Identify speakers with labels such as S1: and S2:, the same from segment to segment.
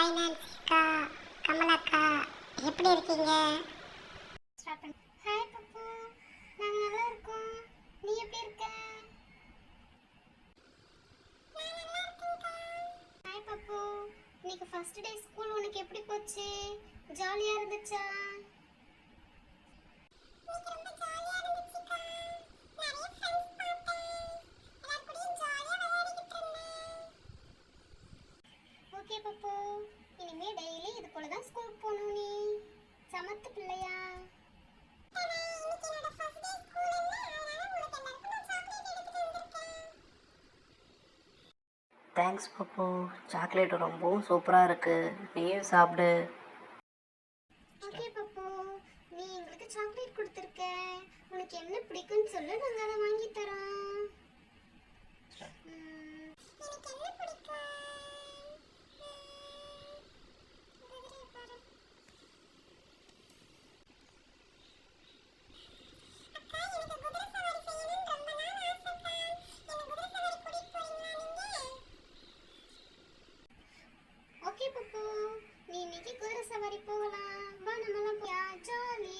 S1: Finance அக்கா கமலாக்கா எப்படி இருக்கீங்க?
S2: ஹாய் பப்பு நாங்கள் நல்லா இருக்கோம். நீ எப்படி இருக்க? ஹாய் பப்பு இன்னைக்கு ஃபர்ஸ்ட் டே ஸ்கூல் உனக்கு எப்படி போச்சு? ஜாலியாக இருந்துச்சா? ஓகே பப்பு. இனிமே டெய்லி இது போல தான் ஸ்கூலுக்கு போகணும் நீ. சமத்து பிள்ளையா.
S3: தேங்க்ஸ் பப்பு. சாக்லேட் ரொம்பவும் சூப்பராக இருக்குது நீயும் சாப்பிடு.
S2: ஓகே பப்பு. நீ எங்களுக்கு சாக்லேட் கொடுத்துருக்க. உனக்கு என்ன பிடிக்கும்னு சொல்லு. நாங்கள் அதை வாங்கி இன்னைக்கு குதிரை சவாரி போகலாம் வா நம்மலாம் போயா ஜாலி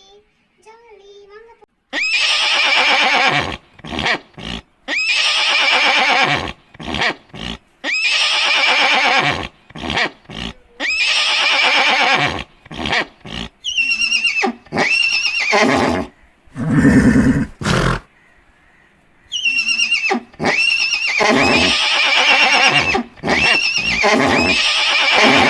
S2: ஜாலி வாங்க போ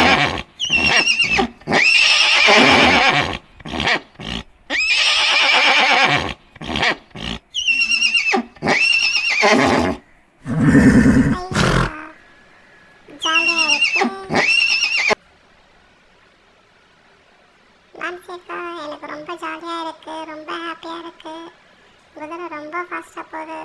S1: ஜாலியாக எனக்கு ரொம்ப ஜாலியாக இருக்குது ரொம்ப ஹாப்பியாக இருக்குது குதிரை ரொம்ப ஃபாஸ்ட்டாக போகுது.